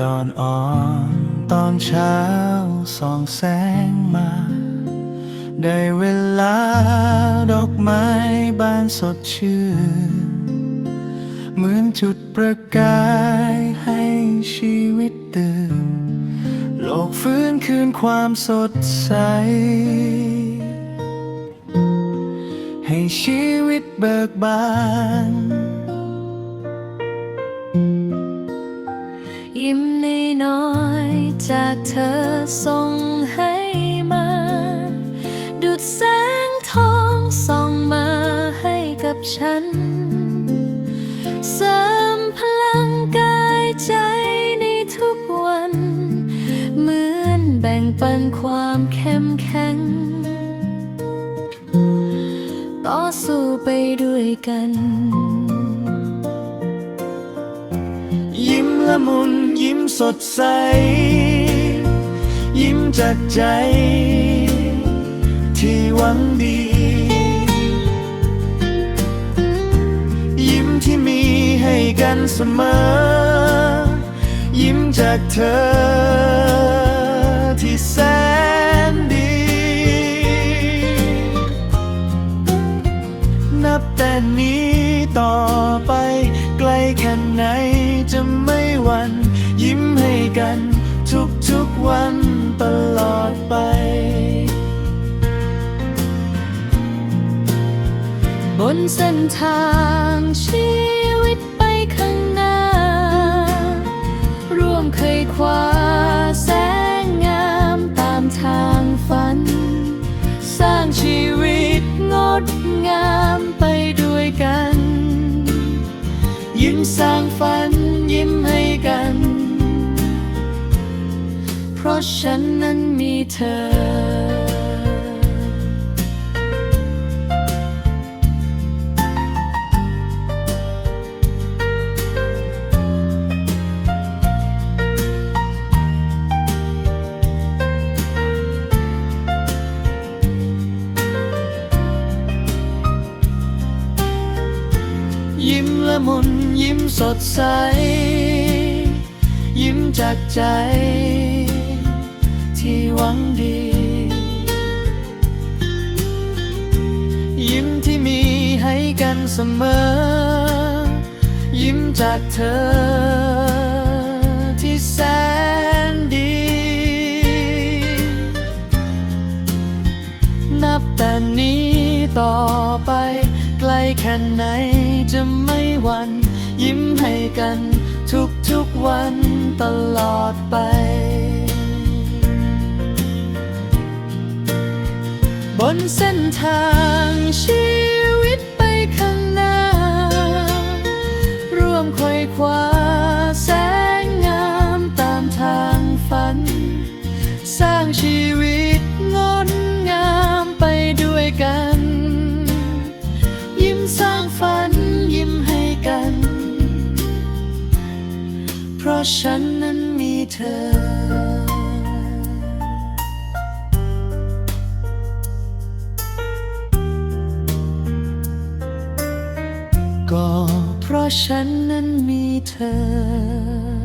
ดอนอ่อนตอนเช้าส่องแสงมา ได้เวลาดอกไม้บานสดชื่น เหมือนจุดประกายให้ชีวิตตื่น โลกฟื้นคืนความสดใส ให้ชีวิตเบิกบาน จากเธอส่งให้มา ดุดแสงทองส่องมาให้กับฉัน เสริมพลังกายใจในทุกวัน เหมือนแบ่งปันความเข้มแข็ง ต่อสู้ไปด้วยกันยิ้มละมุนยิ้มสดใส ยิ้มจากใจ ที่หวังดี ยิ้มที่มีให้กันเสมอ ยิ้มจากเธอ ที่แสนดี นับแต่นี้ต่อไปไกลแค่ไหนจะไม่หวันยิ้มให้กันทุกๆ วันตลอดไป บนเส้นทางชีวิตไปข้างหน้า ร่วมเคยคว้าแสงงามตามทางฝัน สร้างชีวิตงดงามไปด้วยกัน ยิ้มสร้างฝันยิ้มให้กัน เพราะฉันนั้นมีเธอยิ้มละมุนยิ้มสดใส ยิ้มจากใจ ที่หวังดี ยิ้มที่มีให้กันเสมอ ยิ้มจากเธอที่แสนดี นับแต่นี้ต่อไปไกลแค่ไหนจะไม่หวันยิ้มให้กันทุกๆวันตลอดไป บนเส้นทางชีวิตไปข้างหน้า ร่วมคอยคว้าแสงงามตามทางฝัน สร้างชีวิตงดงามไปด้วยกัน ยิ้มสร้างฝันยิ้มให้กัน เพราะฉันนั้นมีเธอ ก็เพราะฉันนั้นมีเธอ